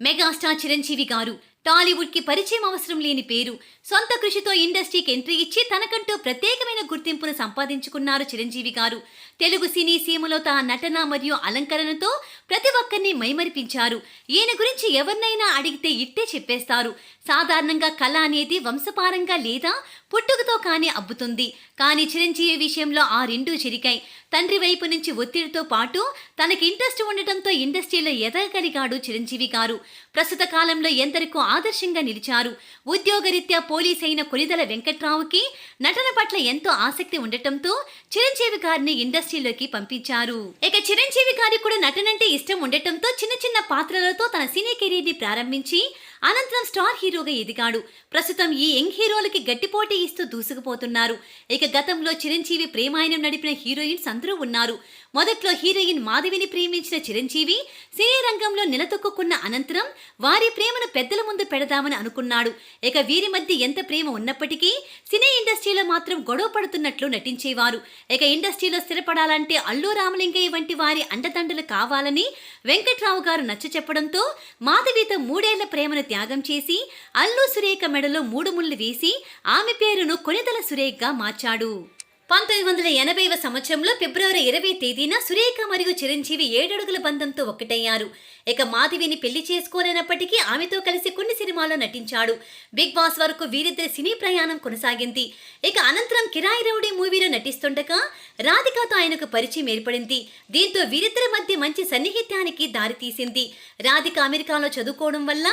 Megastar Chiranjeevi గారు. టాలీవుడ్కి పరిచయం అవసరం లేని పేరు. సొంత కృషితో ఇండస్ట్రీకి ఎంట్రీ ఇచ్చి తనకంటూ ప్రత్యేకమైన గుర్తింపును సంపాదించుకున్నారు చిరంజీవి గారు. తెలుగు సినీ సీమలో తన నటన మరియు అలంకరణతో ప్రతి ఒక్కరిని మైమరిపించారు. ఈయన గురించి ఎవరినైనా అడిగితే ఇట్టే చెప్పేస్తారు. సాధారణంగా కళ అనేది వంశపారంగా లేదా పుట్టుకతో కానీ అబ్బుతుంది. కానీ చిరంజీవి విషయంలో ఆ రెండూ చిరికాయి. తండ్రి వైపు నుంచి ఒత్తిడితో పాటు తనకి ఇంట్రెస్ట్ ఉండటంతో ఇండస్ట్రీలో ఎదగలిగాడు చిరంజీవి గారు. ప్రస్తుత కాలంలో ఎందరికో ఆదర్శంగా నిలిచారు. ఉద్యోగరీత్యా పోలీస్ అయిన కొలిదల వెంకట్రావుకి నటన పట్ల ఎంతో ఆసక్తి ఉండటంతో చిరంజీవి గారిని ఇండస్ట్రీలోకి పంపించారు. ఇక చిరంజీవి గారికి కూడా నటనంటే ఇష్టం ఉండటంతో చిన్న చిన్న పాత్రలతో తన సినీ కెరీర్ని ప్రారంభించి అనంతరం స్టార్ హీరోగా ఎదిగాడు. ప్రస్తుతం ఈ యంగ్ హీరోలకి గట్టి పోటీ ఇస్తూ దూసుకుపోతున్నారు. ఇక గతంలో చిరంజీవి ప్రేమాయణం నడిపిన హీరోయిన్స్ అందరూ ఉన్నారు. మొదట్లో హీరోయిన్ మాధవిని ప్రేమించిన చిరంజీవి సినీ రంగంలో నిలదొక్కున్న అనంతరం వారి ప్రేమను పెద్దల ముందు పెడదామని అనుకున్నాడు. ఇక వీరి మధ్య ఎంత ప్రేమ ఉన్నప్పటికీ సినీ ఇండస్ట్రీలో మాత్రం గొడవ పడుతున్నట్లు నటించేవారు. ఇక ఇండస్ట్రీలో స్థిరపడాలంటే అల్లు రామలింగయ్య వంటి వారి అండదండలు కావాలని వెంకట్రావు గారు నచ్చ చెప్పడంతో మాధవితో మూడేళ్ళ ప్రేమను త్యాగం చేసి అల్లు సురేఖ మెడలో మూడు ముళ్ళు వేసి ఆమె పేరును కొనిదల సురేఖ్గా మార్చాడు. పంతొమ్మిది వందల ఎనభైవ సంవత్సరంలో ఫిబ్రవరి ఇరవై తేదీన సురేఖ మరియు చిరంజీవి ఏడడుగుల బంధంతో ఒక్కటయ్యారు ఇక మాధవిని పెళ్ళి చేసుకోలేనప్పటికీ ఆమెతో కలిసి కొన్ని సినిమాల్లో నటించాడు. బిగ్ బాస్ వరకు వీరిద్దరి సినీ ప్రయాణం కొనసాగింది. ఇక అనంతరం కిరాయి రౌడీ మూవీలో నటిస్తుండగా రాధికతో ఆయనకు పరిచయం ఏర్పడింది. దీంతో వీరిద్దరి మధ్య మంచి సన్నిహిత్యానికి దారితీసింది రాధిక అమెరికాలో చదువుకోవడం వల్ల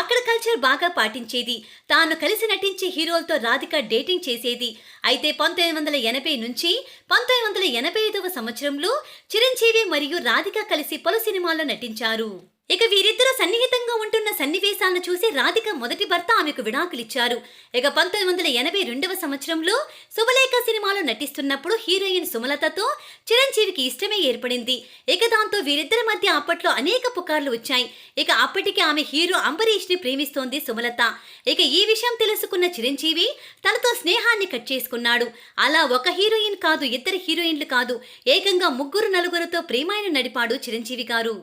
అక్కడ కల్చర్ బాగా పాటించేది. తాను కలిసి నటించే హీరోలతో రాధిక డేటింగ్ చేసేది. అయితే పంతొమ్మిది వందల ఎనభై నుంచి పంతొమ్మిది వందల ఎనభై ఐదవ సంవత్సరంలో చిరంజీవి మరియు రాధిక కలిసి పలు సినిమాల్లో నటించారు. ఇక వీరిద్దరూ సన్నిహితంగా ఉంటున్న సన్నివేశాలను చూసి రాధిక మొదటి భర్త ఆమెకు విడాకులిచ్చారు. ఇక పంతొమ్మిది వందల ఎనభై రెండవ సంవత్సరంలో శుభలేఖ సినిమాలో నటిస్తున్నప్పుడు హీరోయిన్ సుమలతతో చిరంజీవికి ఇష్టమే ఏర్పడింది. ఇక దాంతో వీరిద్దరి మధ్య అప్పట్లో అనేక పుకార్లు వచ్చాయి. ఇక అప్పటికే ఆమె హీరో అంబరీష్ని ప్రేమిస్తోంది సుమలత. ఇక ఈ విషయం తెలుసుకున్న చిరంజీవి తనతో స్నేహాన్ని కట్ చేసుకున్నాడు. అలా ఒక హీరోయిన్ కాదు ఇద్దరు హీరోయిన్లు కాదు. ఏకంగా ముగ్గురు నలుగురితో ప్రేమాయణం నడిపాడు చిరంజీవి గారు.